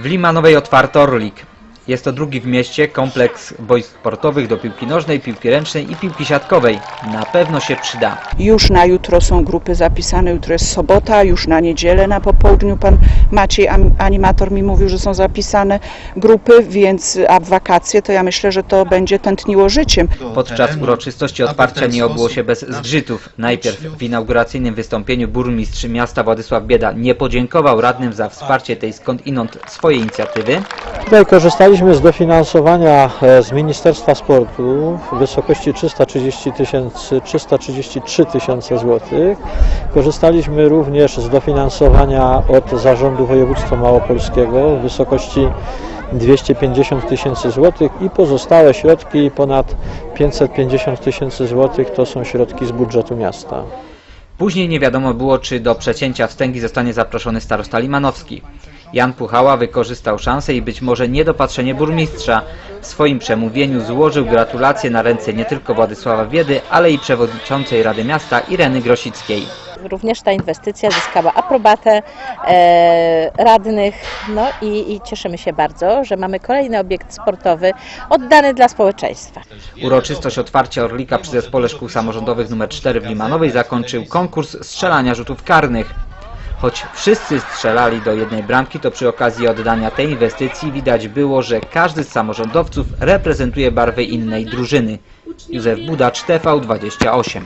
W Limanowej otwarto Orlik. Jest to drugi w mieście kompleks boisk sportowych do piłki nożnej, piłki ręcznej i piłki siatkowej. Na pewno się przyda. Już na jutro są grupy zapisane, jutro jest sobota, już na niedzielę na popołudniu pan Maciej, animator mi mówił, że są zapisane grupy, więc a w wakacje to ja myślę, że to będzie tętniło życiem. Podczas uroczystości otwarcia nie obyło się bez zgrzytów. Najpierw w inauguracyjnym wystąpieniu burmistrz miasta Władysław Bieda nie podziękował radnym za wsparcie tej skądinąd swojej inicjatywy. Tutaj korzystaliśmy z dofinansowania e, z Ministerstwa Sportu w wysokości 330 tysięcy, 333 tysiące złotych. Korzystaliśmy również z dofinansowania od Zarządu Województwa Małopolskiego w wysokości 250 tysięcy złotych i pozostałe środki ponad 550 tysięcy złotych to są środki z budżetu miasta. Później nie wiadomo było, czy do przecięcia wstęgi zostanie zaproszony starosta Limanowski. Jan Puchała wykorzystał szansę i być może niedopatrzenie burmistrza. W swoim przemówieniu złożył gratulacje na ręce nie tylko Władysława Biedy, ale i przewodniczącej Rady Miasta Ireny Grosickiej. Również ta inwestycja zyskała aprobatę e, radnych, no i, i cieszymy się bardzo, że mamy kolejny obiekt sportowy oddany dla społeczeństwa. Uroczystość otwarcia Orlika przy Zespole Szkół Samorządowych nr 4 w Limanowej zakończył konkurs strzelania rzutów karnych. Choć wszyscy strzelali do jednej bramki, to przy okazji oddania tej inwestycji widać było, że każdy z samorządowców reprezentuje barwy innej drużyny. Józef Budacz, TV28.